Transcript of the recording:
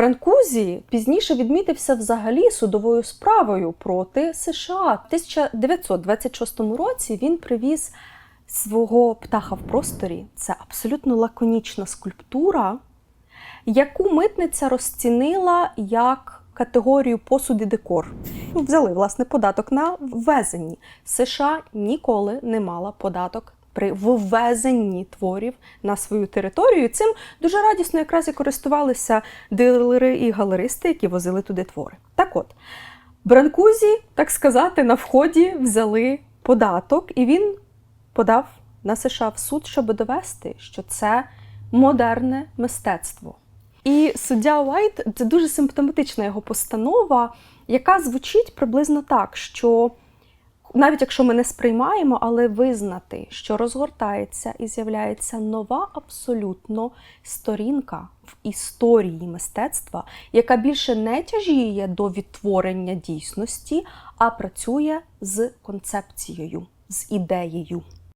Ранкузі пізніше відмітився взагалі судовою справою проти США. В 1926 році він привіз свого птаха в просторі. Це абсолютно лаконічна скульптура, яку митниця розцінила як категорію посуд і декор. Взяли власне податок на ввезенні. США ніколи не мала податок при ввезенні творів на свою територію. Цим дуже радісно якраз і користувалися дилери і галеристи, які возили туди твори. Так от, Бранкузі, так сказати, на вході взяли податок, і він подав на США в суд, щоб довести, що це модерне мистецтво. І суддя Уайт це дуже симптоматична його постанова, яка звучить приблизно так, що навіть якщо ми не сприймаємо, але визнати, що розгортається і з'являється нова абсолютно сторінка в історії мистецтва, яка більше не тяжіє до відтворення дійсності, а працює з концепцією, з ідеєю.